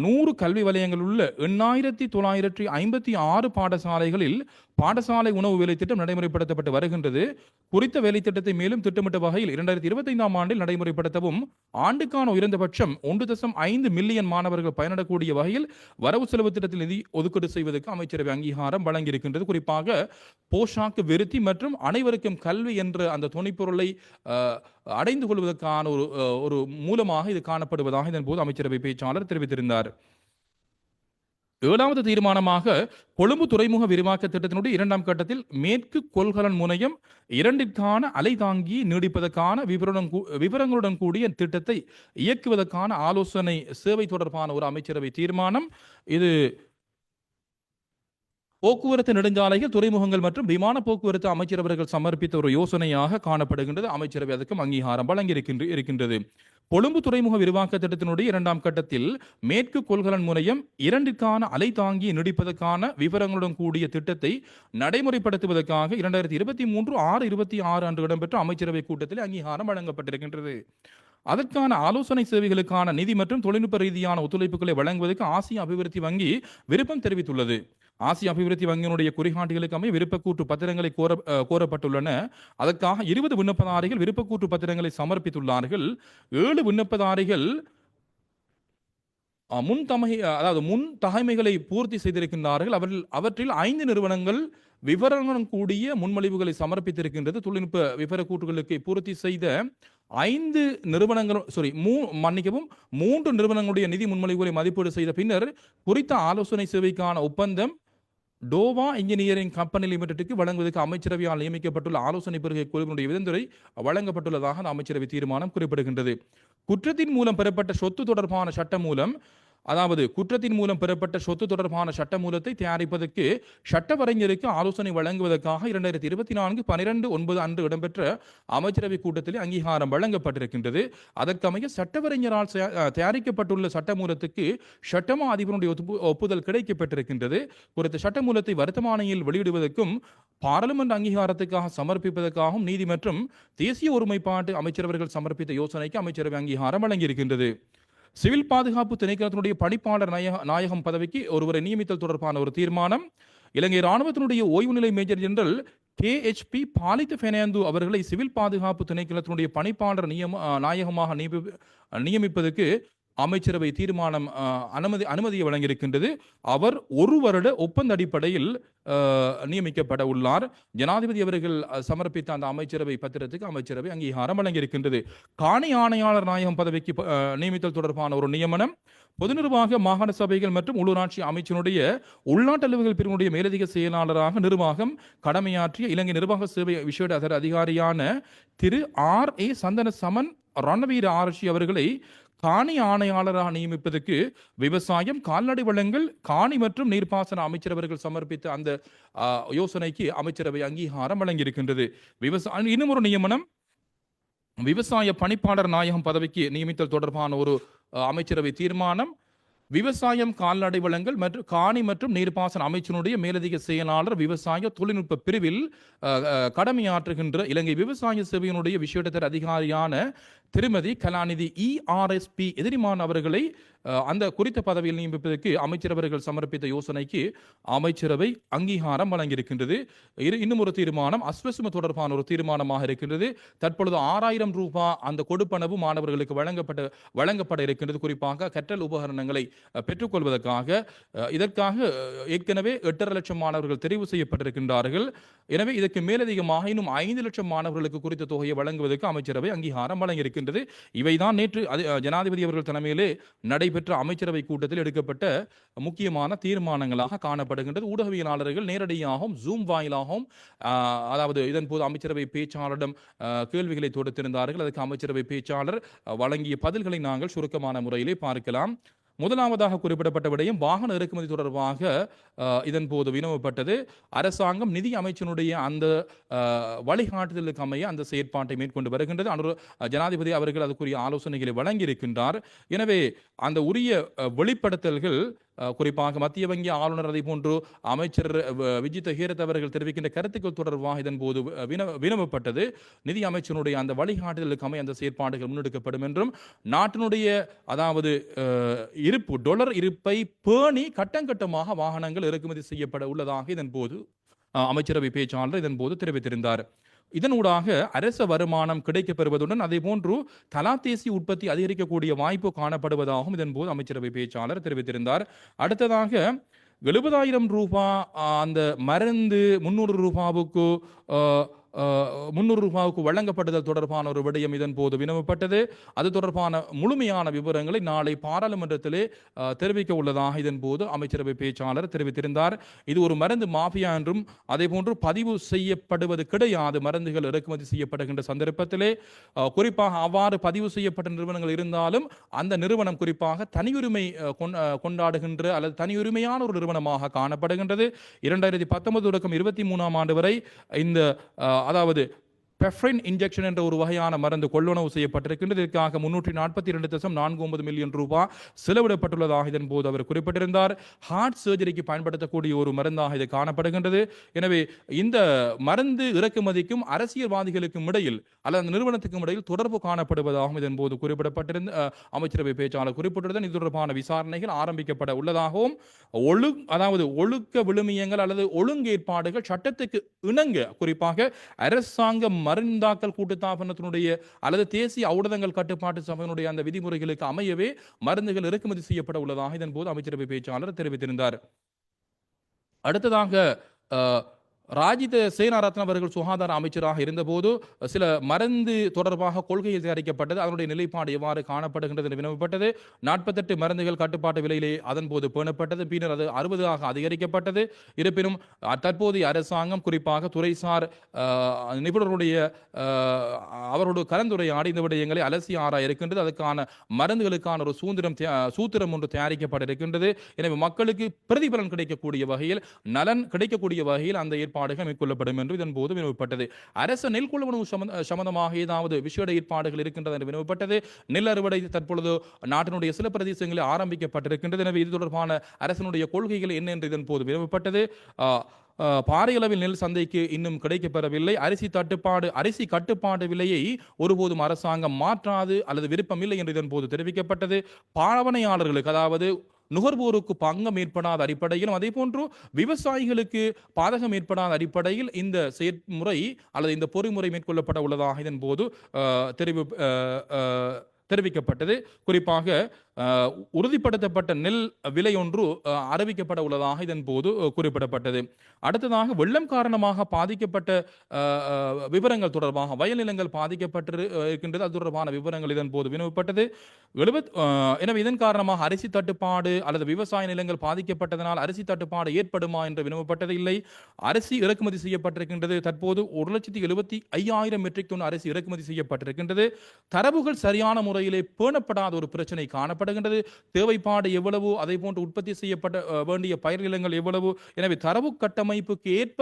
நூறு கல்வி வலயங்கள் உள்ள எண்ணாயிரத்தி தொள்ளாயிரத்தி ஐம்பத்தி ஆறு பாடசாலைகளில் பாடசாலை உணவு வேலை திட்டம் நடைமுறைப்படுத்தப்பட்டு வருகின்றது. குறித்த வேலை திட்டத்தை மேலும் திட்டமிட்ட வகையில் இரண்டாயிரத்தி இருபத்தைந்தாம் ஆண்டில் நடைமுறைப்படுத்தவும் ஆண்டுக்கான உயர்ந்தபட்சம் ஒன்று தசம் ஐந்து மில்லியன் மாணவர்கள் பயனடக்கூடிய வகையில் வரவு செலவு திட்டத்தில் நிதி ஒதுக்கீடு செய்வதற்கு அமைச்சரவை அங்கீகாரம் வழங்கியிருக்கின்றது. குறிப்பாக போஷாக்கு விருத்தி மற்றும் அனைவருக்கும் கல்வி என்ற அந்த துணைப்பொருளை அடைந்து கொள்வதற்கான ஒரு ஒரு மூலமாக இது காணப்படுவதாக இதன் போது அமைச்சரவை பேச்சாளர் தெரிவித்திருந்தார். ஏழாவது தீர்மானமாக கொழும்பு துறைமுக விரிவாக்க திட்டத்தினுடைய இரண்டாம் கட்டத்தில் மேற்கு கொள்கலன் முனையம் இரண்டிற்கான அலைதாங்கி நீடிப்பதற்கான விவரம் கூ- விவரங்களுடன் கூடிய திட்டத்தை இயக்குவதற்கான ஆலோசனை சேவை தொடர்பான ஒரு அமைச்சரவை தீர்மானம். இது போக்குவரத்து நெடுஞ்சாலைகள் துறைமுகங்கள் மற்றும் விமான போக்குவரத்து அமைச்சர் அவர்கள் சமர்ப்பித்த ஒரு யோசனையாக காணப்படுகின்றது. அமைச்சரவை அதற்கும் அங்கீகாரம் வழங்கியிருக்கின்ற இருக்கின்றது. கொழும்பு துறைமுக விரிவாக்க திட்டத்தினுடைய இரண்டாம் கட்டத்தில் மேற்கு கொள்கலன் முனையம் இரண்டிற்கான அலை தாங்கி நீடிப்பதற்கான விவரங்களுடன் கூடிய திட்டத்தை நடைமுறைப்படுத்துவதற்காக இரண்டாயிரத்தி இருபத்தி மூன்று ஆறு இருபத்தி ஆறு அன்று இடம்பெற்ற அமைச்சரவை கூட்டத்தில் அங்கீகாரம் வழங்கப்பட்டிருக்கின்றது. அதற்கான ஆலோசனை சேவைகளுக்கான நிதி மற்றும் தொழில்நுட்ப ரீதியான ஒத்துழைப்புகளை வழங்குவதற்கு ஆசிய அபிவிருத்தி வங்கி விருப்பம் தெரிவித்துள்ளது. ஆசிய அபிவிருத்தி வங்கியினுடைய குறிகாட்டிகளுக்கு விருப்பக்கூட்டு பத்திரங்களை கோர கோரப்பட்டுள்ளன. அதற்காக இருபது விண்ணப்பதாரிகள் விருப்பக்கூட்டு பத்திரங்களை சமர்ப்பித்துள்ளார்கள். ஏழு விண்ணப்பதாரிகள் முன் தமகை அதாவது முன் தகைமைகளை பூர்த்தி செய்திருக்கின்றார்கள். அவர்கள் அவற்றில் ஐந்து நிறுவனங்கள் விவரங்களுடன் கூடிய முன்மொழிவுகளை சமர்ப்பித்திருக்கின்றது. தொழில்நுட்ப விவரக்கூட்டுகளுக்கு பூர்த்தி செய்த ஐந்து நிறுவனங்கள் சாரி மூ மன்னிக்கவும் மூன்று நிறுவனங்களுடைய நிதி முன்மொழிவுகளை மதிப்பீடு செய்த பின்னர் குறித்த ஆலோசனை சேவைக்கான ஒப்பந்தம் டோவா இன்ஜினியரிங் கம்பெனி லிமிடெட்டுக்கு வழங்குவதற்கு அமைச்சரவையால் நியமிக்கப்பட்டுள்ள ஆலோசனை பெறுகை குழுவினுடைய விதந்துரை வழங்கப்பட்டுள்ளதாக அந்த அமைச்சரவை தீர்மானம் குறிப்பிடுகின்றது. குற்றத்தின் மூலம் பெறப்பட்ட சொத்து தொடர்பான சட்டம் மூலம் அதாவது குற்றத்தின் மூலம் பெறப்பட்ட சொத்து தொடர்பான சட்ட மூலத்தை தயாரிப்பதற்கு சட்டவரைஞருக்கு ஆலோசனை வழங்குவதற்காக இரண்டாயிரத்தி இருபத்தி நான்கு பனிரெண்டு ஒன்பது அன்று இடம்பெற்ற அமைச்சரவை கூட்டத்தில் அங்கீகாரம் வழங்கப்பட்டிருக்கின்றது. அதற்கமைய சட்டவரைஞரால் தயாரிக்கப்பட்டுள்ள சட்ட தயாரிக்கப்பட்டுள்ள சட்டமூலத்துக்கு சட்டமா அதிபருடைய ஒப்பு- ஒப்புதல் கிடைக்கப்பட்டிருக்கின்றது. குறித்த சட்டமூலத்தை வருத்தமானையில் வெளியிடுவதற்கும் பாராளுமன்ற அங்கீகாரத்துக்காக சமர்ப்பிப்பதற்காகவும் நீதி மற்றும் தேசிய ஒருமைப்பாட்டு அமைச்சரவர்கள் சமர்ப்பித்த யோசனைக்கு அமைச்சரவை அங்கீகாரம் வழங்கியிருக்கின்றது. சிவில் பாதுகாப்பு திணைக்களத்தினுடைய பணிப்பாளர் நாயக நாயகம் பதவிக்கு ஒருவரை நியமித்தல் தொடர்பான ஒரு தீர்மானம். இலங்கை ராணுவத்தினுடைய ஓய்வு நிலை major general K H P Palitha Fernando அவர்களை சிவில் பாதுகாப்பு திணைக்களத்தினுடைய பணிப்பாளர் நியம நாயகமாக நியமி- நியமிப்பதற்கு அமைச்சரவை தீர்மானம் அனுமதி அனுமதியை வழங்கியிருக்கின்றது. அவர் ஒரு வருட ஒப்பந்த அடிப்படையில் நியமிக்கப்பட உள்ளார். ஜனாதிபதி அவர்கள் சமர்ப்பித்த அந்த அமைச்சரவை பத்திரத்துக்கு அமைச்சரவை அங்கீகாரம் வழங்கியிருக்கின்றது. காணி ஆணையாளர் நாயகம் பதவிக்கு நியமித்தல் தொடர்பான ஒரு நியமனம் பொது நிர்வாக மாகாண சபைகள் மற்றும் உள்ளூராட்சி அமைச்சனுடைய உள்நாட்டு அலுவல்கள் பிரிவினுடைய மேலதிக செயலாளராக நிர்வாகம் கடமையாற்றிய இலங்கை நிர்வாக சேவை விசேட அதிகாரியான திரு ஆர் ஏ சந்தன சமன் ரணவீர ஆராய்ச்சி அவர்களை காணி ஆணையாளராக நியமிப்பதற்கு விவசாயம் கால்நடை வளங்கள் காணி மற்றும் நீர்ப்பாசன அமைச்சர் அவர்கள் சமர்ப்பித்த அந்த யோசனைக்கு அமைச்சரவை அங்கீகாரம் வழங்கியிருக்கின்றது. விவசாய இன்னும் ஒரு நியமனம். விவசாய பணிப்பாளர் நாயகம் பதவிக்கு நியமித்தல் தொடர்பான ஒரு அமைச்சரவை தீர்மானம். விவசாயம் கால்நடை வளங்கள் மற்றும் காணி மற்றும் நீர்ப்பாசன அமைச்சினுடைய மேலதிக செயலாளர் விவசாய தொழில்நுட்ப பிரிவில் கடமையாற்றுகின்ற இலங்கை விவசாய சேவையினுடைய விசேடத்தர் அதிகாரியான திருமதி கலாநிதி இஆர்எஸ்பி எதிரிமான் அவர்களை அந்த குறித்த பதவியில் நியமிப்பதற்கு அமைச்சரவர்கள் சமர்ப்பித்த யோசனைக்கு அமைச்சரவை அங்கீகாரம் வழங்கியிருக்கின்றது. இரு இன்னும் ஒரு தீர்மானம் அஸ்வசும தொடர்பான ஒரு தீர்மானமாக இருக்கின்றது. தற்பொழுது ஆறாயிரம் ரூபாய் அந்த கொடுப்பனவு மாணவர்களுக்கு வழங்கப்பட்ட வழங்கப்பட இருக்கின்றது. குறிப்பாக கற்றல் உபகரணங்களை பெற்றுக்கொள்வதற்காக இதற்காக ஏற்கனவே எட்டரை லட்சம் மாணவர்கள் தெரிவு செய்யப்பட்டிருக்கின்றார்கள். எனவே இதற்கு மேலதிகமாக இன்னும் ஐந்து லட்சம் மாணவர்களுக்கு குறித்த தொகையை வழங்குவதற்கு அமைச்சரவை அங்கீகாரம் வழங்கியிருக்கின்றது. இவைதான் நேற்று அது- ஜனாதிபதி அவர்கள் தலைமையிலே நடைபெற்ற அமைச்சரவை கூட்டத்தில் எடுக்கப்பட்ட முக்கியமான தீர்மானங்களாக காணப்படுகின்றது. ஊடகவியலாளர்கள் நேரடியாகவும் ஜூம் வாயிலாகவும் அதாவது இதன் போது அமைச்சரவை பேச்சாளரிடம் கேள்விகளை தொடுத்திருந்தார்கள். அதுக்கு அமைச்சரவை பேச்சாளர் வழங்கிய பதில்களை நாங்கள் சுருக்கமான முறையிலே பார்க்கலாம். முதலாவதாக குறிப்பிடப்பட்ட விடயம் வாகன இறக்குமதி தொடர்பாக இதன் போது வினவப்பட்டது. அரசாங்கம் நிதி அமைச்சனுடைய அந்த வழிகாட்டுதலுக்கு அமைய அந்த செயற்பாட்டை மேற்கொண்டு வருகின்றது. அனுர ஜனாதிபதி அவர்கள் அதுக்குரிய ஆலோசனைகளை வழங்கியிருக்கின்றார். எனவே அந்த உரிய வெளிப்படுத்தல்கள் குறிப்பாக மத்திய வங்கி ஆளுநர் அதை போன்று அமைச்சர் விஜித் ஹீரத் அவர்கள் தெரிவிக்கின்ற கருத்துக்கள் தொடர்பாக இதன் போது வின வினவப்பட்டது. நிதி அமைச்சருடைய அந்த வழிகாட்டுதலுக்கு அமைய அந்த செயற்பாடுகள் முன்னெடுக்கப்படும் என்றும் நாட்டினுடைய அதாவது இருப்பு டொலர் இருப்பை பேணி கட்டங்கட்டமாக வாகனங்கள் இறக்குமதி செய்யப்பட உள்ளதாக இதன் போது அமைச்சரவை பேச்சாளர் இதன் போது தெரிவித்திருந்தார். இதனூடாக அரச வருமானம் கிடைக்கப்பெறுவதுடன் அதே போன்று தலா உற்பத்தி அதிகரிக்கக்கூடிய வாய்ப்பு காணப்படுவதாகவும் இதன் போது அமைச்சரவை பேச்சாளர் தெரிவித்திருந்தார். அடுத்ததாக எழுபதாயிரம் ரூபாய் அந்த மருந்து முன்னூறு ரூபாவுக்கு முன்னூறு ரூபாவுக்கு வழங்கப்படுதல் தொடர்பான ஒரு விடயம் இதன் போது வினவப்பட்டது. அது தொடர்பான முழுமையான விவரங்களை நாளை பாராளுமன்றத்திலே தெரிவிக்க உள்ளதாக இதன் போது அமைச்சரவை பேச்சாளர் தெரிவித்திருந்தார். இது ஒரு மருந்து மாஃபியா என்றும் அதேபோன்று பதிவு செய்யப்படுவது கிடையாது. மருந்துகள் இறக்குமதி செய்யப்படுகின்ற சந்தர்ப்பத்திலே குறிப்பாக அவ்வாறு பதிவு செய்யப்பட்ட நிறுவனங்கள் இருந்தாலும் அந்த நிறுவனம் குறிப்பாக தனியுரிமை கொண்டாடுகின்ற அல்லது தனியுரிமையான ஒரு நிறுவனமாக காணப்படுகின்றது. இரண்டாயிரத்தி பத்தொன்பது தொடக்கம் இருபத்தி மூணாம் ஆண்டு வரை இந்த அதாவது பெஃப்ரின் இன்ஜெக்ஷன் என்ற ஒரு வகையான மருந்து கொள்ளுணவு செய்யப்பட்டிருக்கின்றது. இதற்காக முன்னூற்றி நாற்பத்தி இரண்டு தசம் நான்கு ஒன்பது மில்லியன் ரூபாய் செலவிடப்பட்டுள்ளதாக இதன் போது அவர் குறிப்பிட்டிருந்தார். ஹார்ட் சர்ஜரிக்கு பயன்படுத்தக்கூடிய ஒரு மருந்தாக இது காணப்படுகின்றது. எனவே இந்த மருந்து இறக்குமதிக்கும் அரசியல்வாதிகளுக்கும் இடையில் அல்லது அந்த நிறுவனத்துக்கும் இடையில் தொடர்பு காணப்படுவதாகவும் இதன் போது குறிப்பிடப்பட்டிருந்த அமைச்சரவை பேச்சாளர் குறிப்பிட்டிருந்த இது தொடர்பான விசாரணைகள் ஆரம்பிக்கப்பட உள்ளதாகவும் ஒழு அதாவது ஒழுக்க விழுமியங்கள் அல்லது ஒழுங்கேற்பாடுகள் சட்டத்துக்கு இணங்க குறிப்பாக அரசாங்க மருந்தாக்கல் கூட்டுத்தாபனத்தினுடைய அல்லது தேசிய ஔடதங்கள் கட்டுப்பாட்டு சபையினுடைய அந்த விதிமுறைகளுக்கு அமையவே மருந்துகள் இறக்குமதி செய்யப்பட உள்ளதாக இதன் போது அமைச்சரவை பேச்சாளர் தெரிவித்திருந்தார். அடுத்ததாக ராஜித சேனாரத்ன அவர்கள் சுகாதார அமைச்சராக இருந்தபோது சில மருந்து தொடர்பாக கொள்கையில் தயாரிக்கப்பட்டது. அதனுடைய நிலைப்பாடு எவ்வாறு காணப்படுகின்றது என்று வினவப்பட்டது. நாற்பத்தெட்டு மருந்துகள் கட்டுப்பாட்டு விலையிலே அதன் போது பேணப்பட்டது. பின்னர் அது அறுபதாக அதிகரிக்கப்பட்டது. இருப்பினும் தற்போதைய அரசாங்கம் குறிப்பாக துறைசார் நிபுணருடைய நிபுணர்களுடைய அவரோடு கலந்துரையாடி இந்த விடயங்களை அலசி ஆராய இருக்கின்றது. அதுக்கான மருந்துகளுக்கான ஒரு சூந்திரம் சூத்திரம் ஒன்று தயாரிக்கப்பட இருக்கின்றது. எனவே மக்களுக்கு பிரதிபலன் கிடைக்கக்கூடிய வகையில் நலன் கிடைக்கக்கூடிய வகையில் அந்த ஏற்பாடுகள் மேற்கொள்ளப்படும் என்று இதன் போது வினவப்பட்டது. அரசு நெல் கொள்வனவு சம்பந்த- சம்பந்தமாக ஏதாவது விசேட ஏற்பாடுகள் இருக்கின்றது என்று வினவப்பட்டது. நெல் அறுவடை தற்பொழுது நாட்டினுடைய சில பிரதேசங்களில் ஆரம்பிக்கப்பட்டிருக்கின்றது. எனவே இது தொடர்பான அரசனுடைய கொள்கைகள் என்ன என்று இதன் போது வினவப்பட்டது. பாறையளவில் நெல் சந்தைக்கு இன்னும் கிடைக்கப்பெறவில்லை. அரிசி தட்டுப்பாடு அரிசி கட்டுப்பாடு விலையை ஒருபோதும் அரசாங்கம் மாற்றாது அல்லது விருப்பமில்லை என்று இதன் போது தெரிவிக்கப்பட்டது. பாவனையாளர்களுக்கு அதாவது நுகர்வோருக்கு பங்கம் ஏற்படாத அடிப்படையிலும் அதே போன்று விவசாயிகளுக்கு பாதகம் ஏற்படாத அடிப்படையில் இந்த செயற்முறை அல்லது இந்த பொறிமுறை மேற்கொள்ளப்பட உள்ளதாக இதன் போது அஹ், தெரிவி அஹ், அஹ், தெரிவிக்கப்பட்டது. குறிப்பாக உறுதிப்படுத்தப்பட்ட நெல் விலை ஒன்று அறிவிக்கப்பட உள்ளதாக இதன் போது குறிப்பிடப்பட்டது. அடுத்ததாக வெள்ளம் காரணமாக பாதிக்கப்பட்ட விவரங்கள் தொடர்பாக வயல் நிலங்கள் பாதிக்கப்பட்டு இருக்கின்றது. அது தொடர்பான விவரங்கள் இதன் போது வினவப்பட்டது எழுபத் எனவே இதன் காரணமாக அரிசி தட்டுப்பாடு அல்லது விவசாய நிலங்கள் பாதிக்கப்பட்டதனால் அரிசி தட்டுப்பாடு ஏற்படுமா என்று வினவப்பட்டது இல்லை. அரிசி இறக்குமதி செய்யப்பட்டிருக்கின்றது. தற்போது ஒரு லட்சத்தி எழுபத்தி ஐயாயிரம் மெட்ரிக் டன் அரிசி இறக்குமதி செய்யப்பட்டிருக்கின்றது. தரவுகள் சரியான முறையிலே பேணப்படாத ஒரு பிரச்சனை காணப்படுகின்றது. தேவைப்பாடு எவ்வளவு அதே போன்று உற்பத்தி செய்யப்பட்ட வேண்டிய பயிர் நிலங்கள் எவ்வளவு. எனவே தரவு கட்டமைப்புக்கு ஏற்ப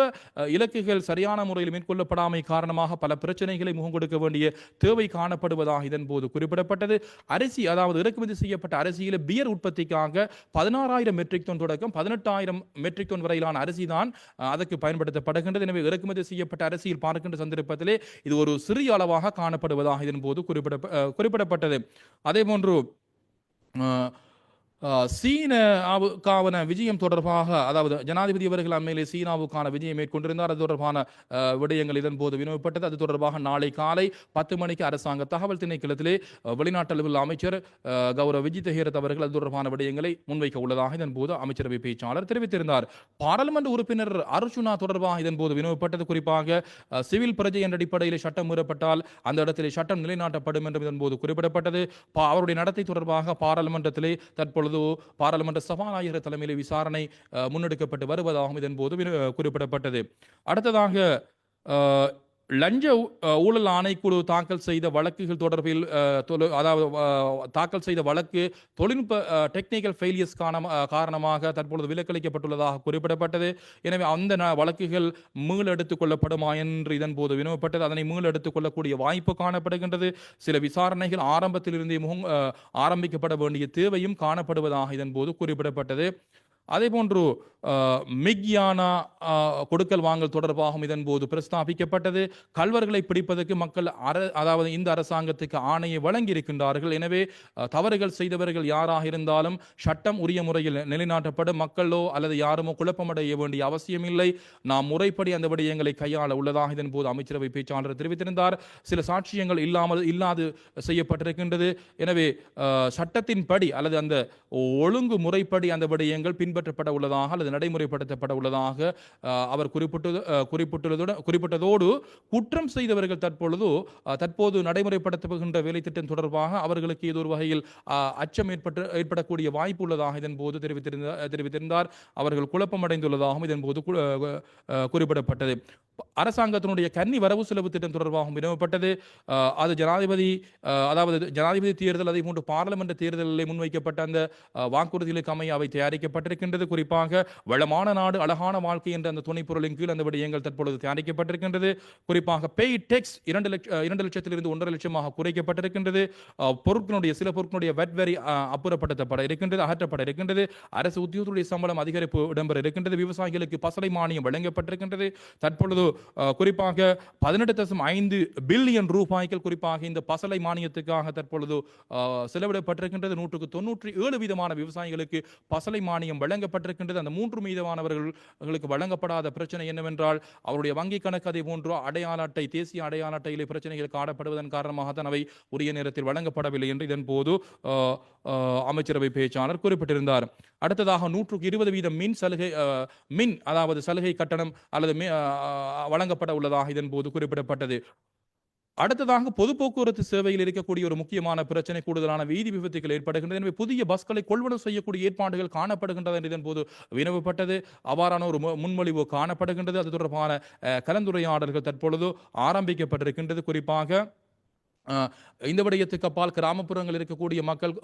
இலக்குகள் சரியான முறையில் மேற்கொள்ளப்படாமை காரணமாக பல பிரச்சனைகளை முகம் கொடுக்க வேண்டிய தேவை காணப்படுவதாக இதன் போது குறிப்பிடப்பட்டது. அரிசி அதாவது இறக்குமதி செய்யப்பட்ட அரிசியில் பியர் உற்பத்திக்காக பதினாறாயிரம் மெட்ரிக் டன் தொடக்கம் பதினெட்டாயிரம் மெட்ரிக் டன் வரையிலான அரிசி தான் அதற்கு பயன்படுத்தப்படுகின்றது. எனவே இறக்குமதி செய்யப்பட்ட அரிசியில் பார்க்கின்ற சந்தர்ப்பத்திலே இது ஒரு சிறிய அளவாக காணப்படுவதாக இதன் போது குறிப்பிட குறிப்பிடப்பட்டது. அதே போன்று 嗯 சீனாவுக்கான விஜயம் தொடர்பாக அதாவது ஜனாதிபதி அவர்கள் அண்மையிலே சீனாவுக்கான விஜயம் மேற்கொண்டிருந்தார். அது தொடர்பான விடயங்கள் இதன் போது வினவப்பட்டது. அது தொடர்பாக நாளை காலை பத்து மணிக்கு அரசாங்க தகவல் திணைக்களத்திலே வெளிநாட்டளவில் வெளிநாட்டு அளவில் அமைச்சர் கௌரவ விஜித் ஹேரத் அவர்கள் அது தொடர்பான விடயங்களை முன்வைக்க உள்ளதாக இதன் போது அமைச்சரவை பேச்சாளர் தெரிவித்திருந்தார். பாராளுமன்ற உறுப்பினர் அர்ஜுனா தொடர்பாக இதன் போது வினவப்பட்டது. குறிப்பாக சிவில் பிரஜை என்ற அடிப்படையில் சட்டம் மீறப்பட்டால் அந்த இடத்திலே சட்டம் நிலைநாட்டப்படும் என்று இதன் போது குறிப்பிடப்பட்டது. பா- அவருடைய நடத்தை தொடர்பாக பாராளுமன்றத்திலே தற்பொழுது பாராளுமன்ற சபாநாயகர் தலைமையில் விசாரணை முன்னெடுக்கப்பட்டு வருவதாகவும் இதன் போது குறிப்பிடப்பட்டது. அடுத்ததாக லஞ்ச ஊழல் ஆணைக்குழு தாக்கல் செய்த வழக்குகள் தொடர்பில் அதாவது தாக்கல் செய்த வழக்கு தொழில்நுட்ப டெக்னிக்கல் ஃபெயிலியர்ஸ் காரணமாக தற்பொழுது விலக்களிக்கப்பட்டுள்ளதாக குறிப்பிடப்பட்டது. எனவே அந்த ந- வழக்குகள் மீளெடுத்துக் கொள்ளப்படுமா என்று இதன் போது வினவப்பட்டது. அதனை மீளெடுத்துக் கொள்ளக்கூடிய வாய்ப்பு காணப்படுகின்றது. சில விசாரணைகள் ஆரம்பத்திலிருந்தே முகம் ஆரம்பிக்கப்பட வேண்டிய தேவையும் காணப்படுவதாக இதன் போது குறிப்பிடப்பட்டது. அதே போன்று மிக்யானா கொடுக்கல் வாங்கல் தொடர்பாகவும் இதன் போது பிரஸ்தாபிக்கப்பட்டது. கல்வர்களை பிடிப்பதற்கு மக்கள் அர அதாவது இந்த அரசாங்கத்துக்கு ஆணையை வழங்கி இருக்கின்றார்கள் எனவே தவறுகள் செய்தவர்கள் யாராக இருந்தாலும் சட்டம் உரிய முறையில் நிலைநாட்டப்படும் மக்களோ அல்லது யாருமோ குழப்பமடைய வேண்டிய அவசியம் இல்லை நாம் முறைப்படி அந்த விடயங்களை கையாள உள்ளதாக இதன் போது அமைச்சரவை பேச்சாளர் தெரிவித்திருந்தார். சில சாட்சியங்கள் இல்லாமல் இல்லாது செய்யப்பட்டிருக்கின்றது. எனவே சட்டத்தின்படி அல்லது அந்த ஒழுங்கு முறைப்படி அந்த விடயங்கள் பின்பற்றப்பட உள்ளதாக அல்லது அது நடைமுறைப்படுத்தப்பட உள்ளதாக அவர் குறிப்பிட்டு குறிப்பிட்டுள்ளதுடன் குறிப்பிட்டதோடு குற்றம் செய்தவர்கள் தற்பொழுது தற்போது நடைமுறைப்படுத்தப்படுகின்ற வேலை திட்டம் தொடர்பாக அவர்களுக்கு ஏதோ ஒரு வகையில் அச்சம் ஏற்பட்டு ஏற்படக்கூடிய வாய்ப்பு உள்ளதாக இதன் போது தெரிவித்திருந்த தெரிவித்திருந்தார். அவர்கள் குழப்பமடைந்துள்ளதாகவும் இதன் போது குறிப்பிடப்பட்டது. அரசாங்கத்தினுடைய கன்னி வரவு செலவு திட்டம் தொடர்பாகவும் வினவப்பட்டது. அது ஜனாதிபதி அதாவது ஜனாதிபதி தேர்தல் அதை போன்று பாராளுமன்ற தேர்தலில் முன்வைக்கப்பட்ட அந்த வாக்குறுதிகளுக்கு அமைய அவை தயாரிக்கப்பட்டிருக்கின்றது. குறிப்பாக வளமான நாடு அழகான வாழ்க்கை என்ற அந்த துணைப்பொருளின் கீழ் அந்த விடயங்கள் தற்பொழுது தயாரிக்கப்பட்டிருக்கின்றது. குறிப்பாக பெய் டெக்ஸ் இரண்டு லட்ச இரண்டு லட்சத்திலிருந்து ஒன்றரை லட்சமாக குறைக்கப்பட்டிருக்கின்றது. பொருட்களுடைய சில பொருட்களுடைய வெட் வரி அப்புறப்படுத்தப்பட இருக்கின்றது அகற்றப்பட இருக்கின்றது. அரசு உத்தியோகத்துடைய சம்பளம் அதிகரிப்பு இடம்பெற இருக்கின்றது. விவசாயிகளுக்கு பசலை மானியம் வழங்கப்பட்டிருக்கின்றது. தற்பொழுது குறிப்பாக பதினெட்டு தசம் ஐந்து பில்லியன் ரூபாய்கள் குறிப்பாக இந்த பசலை மானியத்துக்காக தற்பொழுது செலவிடப்பட்டிருக்கின்றது. நூற்றுக்கு தொன்னூற்றி ஏழு வீதமான விவசாயிகளுக்கு பசலை மானியம் வழங்கப்பட்டிருக்கின்றது. அந்த மூன்று மீதமானவர்களுக்கு வழங்கப்படாத பிரச்சனை என்னவென்றால் அவருடைய வங்கி கணக்கு அதை போன்றோ அடையாள அட்டை தேசிய அடையாள அட்டையிலே பிரச்சனைகள் காணப்படுவதன் காரணமாக தான் அவை உரிய நேரத்தில் வழங்கப்படவில்லை என்று இதன் போது அமைச்சரவை பேச்சாளர் குறிப்பிட்டிருந்தார். அடுத்ததாக நூற்றுக்கு இருபது வீதம் மின் சலுகை மின் அதாவது சலுகை கட்டணம் அல்லது வழங்கப்பட உள்ளதாக இதன் போது குறிப்பிடப்பட்டது. அடுத்ததாக பொது போக்குவரத்து சேவையில் இருக்கக்கூடிய ஒரு முக்கியமான பிரச்சனை கூடுதலான வீதி விபத்துகள் ஏற்படுகின்றது எனவே புதிய பஸ்களை கொள்வனவு செய்யக்கூடிய ஏற்பாடுகள் காணப்படுகின்றது என்று இதன் போது வினவப்பட்டது. அவ்வாறான ஒரு முன்மொழிவு காணப்படுகின்றது. அது தொடர்பான கலந்துரையாடல்கள் தற்பொழுது ஆரம்பிக்கப்பட்டிருக்கின்றது. குறிப்பாக இந்த விடயத்துக்கு அப்பால் கிராமப்புறங்கள் இருக்கக்கூடிய மக்கள்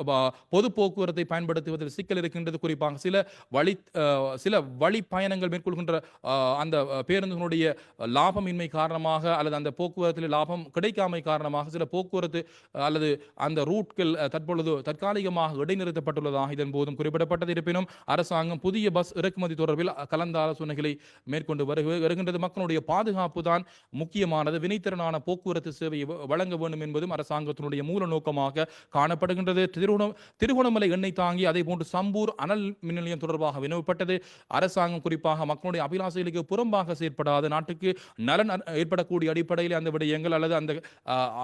பொது போக்குவரத்தை பயன்படுத்துவதில் சிக்கல் இருக்கின்றது குறிப்பாக. சில வழி சில வழி பயணங்கள் மேற்கொள்கின்ற அந்த பேருந்துகளுடைய லாபமின்மை காரணமாக அல்லது அந்த போக்குவரத்தில் லாபம் கிடைக்காமை காரணமாக சில போக்குவரத்து அல்லது அந்த ரூட்கள் தற்பொழுது தற்காலிகமாக இடைநிறுத்தப்பட்டுள்ளதாக இதன் போதும் குறிப்பிடப்பட்டது. இருப்பினும் அரசாங்கம் புதிய பஸ் இறக்குமதி தொடர்பில் கலந்த ஆலோசனைகளை மேற்கொண்டு வருக- வருகின்றது. மக்களுடைய பாதுகாப்பு தான் முக்கியமானது. வினைத்திறனான போக்குவரத்து சேவையை வ- வழங்க வேண்டும் என்பதும் அரசாங்கத்தினுடைய மூல நோக்கமாக காணப்படுகின்றது. திருகோணம் திருகோணமலை எண்ணெய் தாங்கி அதே போன்று சம்பூர் அனல் மின் நிலையம் தொடர்பாக வினவப்பட்டது. அரசாங்கம் குறிப்பாக மக்களுடைய அபிலாசைகளுக்கு புறம்பாக செயற்படாத நாட்டுக்கு நலன் ஏற்படக்கூடிய அடிப்படையில் அந்த விடயங்கள் அல்லது அந்த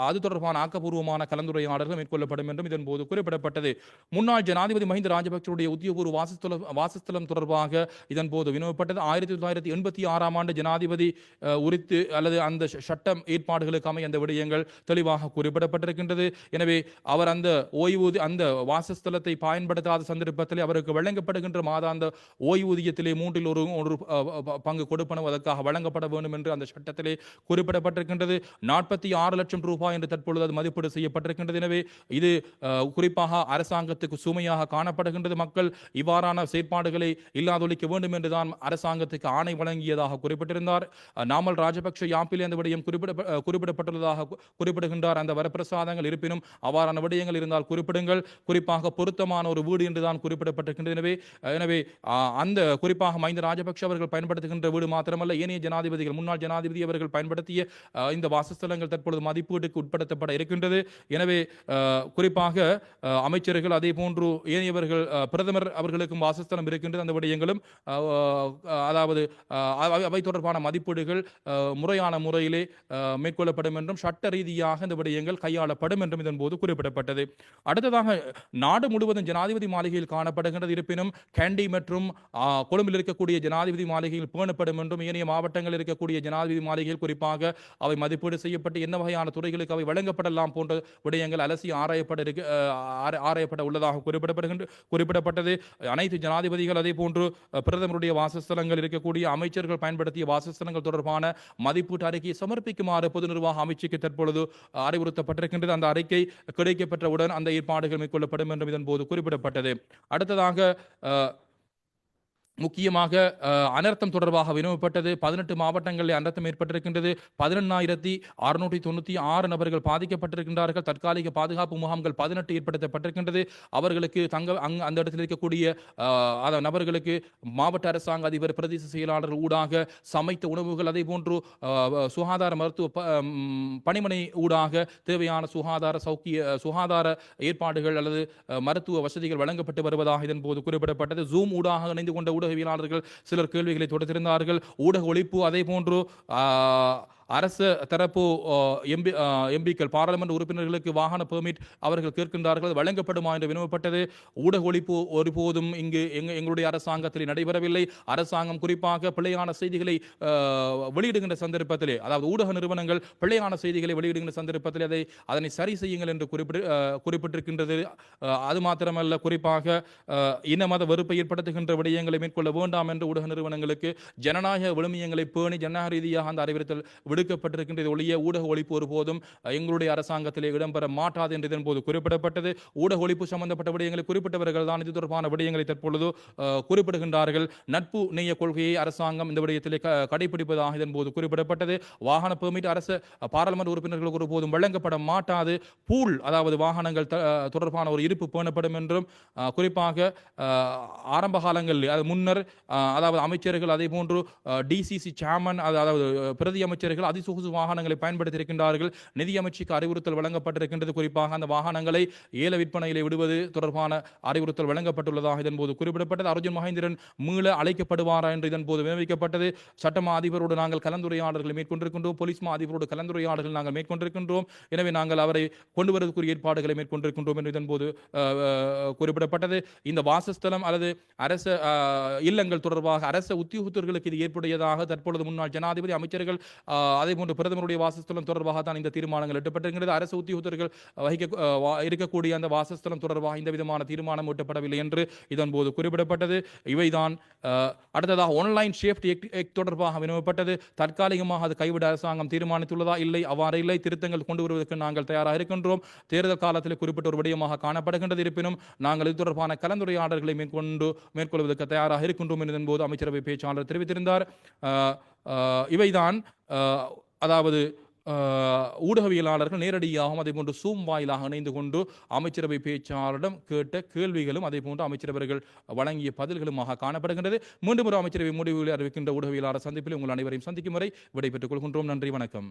அது தொடர்பான ஆக்கப்பூர்வமான கலந்துரையாடல்கள் மேற்கொள்ளப்படும் என்றும் இதன் போது குறிப்பிடப்பட்டது. முன்னாள் ஜனாதிபதி மஹிந்த ராஜபக்சவுடைய உத்தியபூர்வ வாசஸ்தலம் வாசஸ்தலம் தொடர்பாக இதன் போது வினவப்பட்டது. ஆயிரத்தி தொள்ளாயிரத்தி எண்பத்தி ஆறாம் ஆண்டு ஜனாதிபதி உரித்து அல்லது அந்த சட்டம் ஏற்பாடுகளுக்கு அமைய அந்த விடயங்கள் தெளிவாக குறிப்பிடப்பட்டிருக்கின்றது. எனவே அவர் அந்த ஓய்வூதி அந்த வாசஸ்தலத்தை பயன்படுத்தாத சந்தர்ப்பத்தில் அவருக்கு வழங்கப்படுகின்ற மாதாந்த ஓய்வூதியத்திலே மூன்றில் ஒரு ஒரு பங்கு கொடுப்பனவு அதற்காக வழங்கப்பட வேண்டும் என்று அந்த சட்டத்திலே குறிப்பிடப்பட்டிருக்கின்றது. நாற்பத்தி ஆறு லட்சம் ரூபாய் என்று தற்பொழுது அது மதிப்பீடு செய்யப்பட்டிருக்கின்றது. எனவே இது குறிப்பாக அரசாங்கத்துக்கு சுமையாக காணப்படுகின்றது. மக்கள் இவ்வாறான செயற்பாடுகளை இல்லாதொழிக்க வேண்டும் என்றுதான் அரசாங்கத்துக்கு ஆணை வழங்கியதாக குறிப்பிட்டிருந்தார். நாமல் ராஜபக்ஷ யாப்பிலே அந்த விடயம் குறிப்பிட குறிப்பிடப்பட்டுள்ளதாக குறிப்பிடுகின்றார். அந்த வரப்பிரசாதங்கள் இருப்பினும் அவ்வாறான விடயங்கள் இருந்தால் குறிப்பிடுங்கள். குறிப்பாக பொருத்தமான ஒரு வீடு என்றுதான் குறிப்பிடப்பட்டிருக்கின்றது. எனவே எனவே அந்த குறிப்பாக மஹிந்த ராஜபக்ஷ அவர்கள் பயன்படுத்துகின்ற வீடு மாத்திரமல்ல. ஏனைய ஜனாதிபதிகள் முன்னாள் ஜனாதிபதி அவர்கள் பயன்படுத்திய இந்த வாசஸ்தலங்கள் தற்பொழுது மதிப்பீட்டுக்கு உட்படுத்தப்பட இருக்கின்றது. எனவே குறிப்பாக அமைச்சர்கள் அதே போன்று ஏனையவர்கள் பிரதமர் அவர்களுக்கும் வாசஸ்தலம் இருக்கின்றது. அந்த விடயங்களும் அதாவது அவை- தொடர்பான மதிப்பீடுகள் முறையான முறையிலே மேற்கொள்ளப்படும் என்றும் சட்ட ரீதியாக இந்த விடயங்கள் கையாளப்படும் என்றும் இதன் போது குறிப்பிடப்பட்டது. அடுத்ததாக நாடு முழுவதும் ஜனாதிபதி மாளிகையில் காணப்படுகின்றது. இருப்பினும் கேண்டி மற்றும் கொழும்பில் இருக்கக்கூடிய ஜனாதிபதி மாளிகையில் பேணப்படும் என்றும் ஏனைய மாவட்டங்களில் இருக்கக்கூடிய ஜனாதிபதி மாளிகையில் குறிப்பாக அவை மதிப்பீடு செய்யப்பட்டு என்ன வகையான துறைகளுக்கு அவை வழங்கப்படலாம் போன்ற விடயங்கள் அலசி ஆராயப்பட இருக்க ஆராயப்பட உள்ளதாக குறிப்பிடப்படுகின்ற குறிப்பிடப்பட்டது. அனைத்து ஜனாதிபதிகள் அதே போன்று பிரதமருடைய வாசஸ்தலங்கள் இருக்கக்கூடிய அமைச்சர்கள் பயன்படுத்திய வாசஸ்தலங்கள் தொடர்பான மதிப்பீட்டு அறிக்கையை சமர்ப்பிக்குமாறு பொது நிர்வாக அமைச்சுக்கு தற்பொழுது அறிவு அறிவுறுத்தப்பட்டிருக்கின்றது. அந்த அறிக்கை கிடைக்கப்பெற்றவுடன் அந்த ஏற்பாடுகள் மேற்கொள்ளப்படும் என்றும் இதன் போது குறிப்பிடப்பட்டது. அடுத்ததாக முக்கியமாக அனர்த்தம் தொடர்பாக வினவப்பட்டது பதினெட்டு மாவட்டங்களில் அனர்த்தம் ஏற்பட்டிருக்கின்றது. பதினெண்ணாயிரத்தி அறுநூற்றி தொண்ணூற்றி ஆறு நபர்கள் பாதிக்கப்பட்டிருக்கின்றார்கள். தற்காலிக பாதுகாப்பு முகாம்கள் பதினெட்டு ஏற்படுத்தப்பட்டிருக்கின்றது. அவர்களுக்கு தங்க அங் அந்த இடத்தில் இருக்கக்கூடிய அந்த நபர்களுக்கு மாவட்ட அரசாங்க அதிபர் பிரதேச செயலாளர் ஊடாக சமைத்த உணவுகள் அதே போன்று சுகாதார மருத்துவ ப- பணிமனை ஊடாக தேவையான சுகாதார சௌக்கிய சுகாதார ஏற்பாடுகள் அல்லது மருத்துவ வசதிகள் வழங்கப்பட்டு வருவதாக இதன் போது குறிப்பிடப்பட்டது. ஜூம் ஊடாக இணைந்து கொண்ட ஊடகவியலாளர்கள் சிலர் கேள்விகளை தொடுத்திருந்தார்கள். ஊடக ஒழிப்பு அதே போன்று ஆஹ், அரசு தரப்பு எம்பி எம்பிக்கள் பாராளுமன்ற உறுப்பினர்களுக்கு வாகன பெர்மிட் அவர்கள் கேட்கின்றார்கள் வழங்கப்படுமா என்று வினவப்பட்டது. ஊடக ஒழிப்பு ஒருபோதும் இங்கு எங்க எங்களுடைய அரசாங்கத்தில் நடைபெறவில்லை. அரசாங்கம் குறிப்பாக பிழையான செய்திகளை வெளியிடுகின்ற சந்தர்ப்பத்திலே அதாவது ஊடக நிறுவனங்கள் பிழையான செய்திகளை வெளியிடுகின்ற சந்தர்ப்பத்தில் அதை அதனை சரி செய்யுங்கள் என்று குறிப்பிட்டு குறிப்பிட்டிருக்கின்றது. அது மாத்திரமல்ல குறிப்பாக இன மத வெறுப்பை ஏற்படுத்துகின்ற விடயங்களை மேற்கொள்ள வேண்டாம் என்று ஊடக நிறுவனங்களுக்கு ஜனநாயக விழுமியங்களை பேணி ஜனநாயக ரீதியாக அந்த அறிவுறுத்தல் விடுக்கப்பட்டிருக்கின்றது. ஒழிய ஊடக ஒழிப்பு ஒருபோதும் எங்களுடைய அரசாங்கத்திலே இடம்பெற மாட்டாது என்று இதன் போது குறிப்பிடப்பட்டது. ஊடக ஒழிப்பு சம்பந்தப்பட்ட விடயங்களை குறிப்பிட்டவர்கள் தான் இது தொடர்பான விடயங்களை தற்பொழுது குறிப்பிடுகின்றார்கள். நட்பு நெய்ய கொள்கையை அரசாங்கம் இந்த விடயத்திலே கடைபிடிப்பதாக இதன் போது குறிப்பிடப்பட்டது. வாகன பெர்மிட் அரசு பாராளுமன்ற உறுப்பினர்களுக்கு ஒருபோதும் வழங்கப்பட மாட்டாது. பூல் அதாவது வாகனங்கள் தொடர்பான ஒரு இருப்பு பேணப்படும் என்றும் குறிப்பாக ஆரம்ப காலங்களில் அது முன்னர் அதாவது அமைச்சர்கள் அதே போன்று டிசிசி சேர்மன் அதாவது பிரதி அமைச்சர்கள் அதிசொகுசு வாகனங்களை பயன்படுத்தியிருக்கின்றார்கள். நிதி அமைச்சுக்கு அறிவுறுத்தல் வழங்கப்பட்டிருக்கின்றது. குறிப்பாக அந்த வாகனங்களை ஏல விற்பனையிலே விடுவது தொடர்பான அறிவுறுத்தல் வழங்கப்பட்டுள்ளதாக இதன்போது குறிப்பிடப்பட்டது. அர்ஜுன் மகேந்திரன் மீள அழைக்கப்படுவாரா என்று இதன்போது போது சட்டமா அதிபரோடு நாங்கள் கலந்துரையாடல்களை மேற்கொண்டிருக்கின்றோம். போலீஸ் மா அதிபரோடு கலந்துரையாடல்கள் நாங்கள் மேற்கொண்டிருக்கின்றோம். எனவே நாங்கள் அவரை கொண்டு வருவதற்குரிய ஏற்பாடுகளை மேற்கொண்டிருக்கின்றோம் என்று இதன் போது குறிப்பிடப்பட்டது. இந்த வாசஸ்தலம் அல்லது அரச இல்லங்கள் தொடர்பாக அரச உத்தியோகத்தர்களுக்கு இது ஏற்புடையதாக தற்பொழுது முன்னாள் ஜனாதிபதி அமைச்சர்கள் அதே போன்று பிரதமருடைய வாசஸ்தலம் தொடர்பாக தான் இந்த தீர்மானங்கள் எட்டப்பட்டிருக்கிறது. அரசு உத்தியோகத்தர்கள் வகிக்க வா- இருக்கக்கூடிய அந்த வாசஸ்தலம் தொடர்பாக இந்த விதமான தீர்மானம் எட்டப்படவில்லை என்று இதன் போது குறிப்பிடப்பட்டது. இவைதான் அடுத்ததாக ஆன்லைன் சேஃப்டி ஆக்ட் தொடர்பாக வினவப்பட்டது. தற்காலிகமாக அது கைவிட அரசாங்கம் தீர்மானித்துள்ளதா? இல்லை அவ்வாறு இல்லை. திருத்தங்கள் கொண்டு வருவதற்கு நாங்கள் தயாராக இருக்கின்றோம். தேர்தல் காலத்தில் குறிப்பிட்ட ஒரு விடயமாக காணப்படுகின்றது. இருப்பினும் நாங்கள் இது தொடர்பான கலந்துரையாடல்களை மேற்கொண்டு மேற்கொள்வதற்கு தயாராக இருக்கின்றோம். என்பதன் போது அமைச்சரவை பேச்சாளர் தெரிவித்திருந்தார். இவைதான் அதாவது ஊடகவியலாளர்கள் நேரடியாகவும் அதே போன்று சூம் வாயிலாக இணைந்து கொண்டு அமைச்சரவை பேச்சாளரிடம் கேட்ட கேள்விகளும் அதே போன்று அமைச்சரவர்கள் வழங்கிய பதில்களுமாக காணப்படுகின்றது. மீண்டும் ஒரு அமைச்சரவை முடிவுகளை அறிவிக்கின்ற ஊடகவியலாளர் சந்திப்பில் உங்கள் அனைவரையும் சந்திக்கும் வரை விடைபெற்றுக் கொள்கின்றோம். நன்றி வணக்கம்.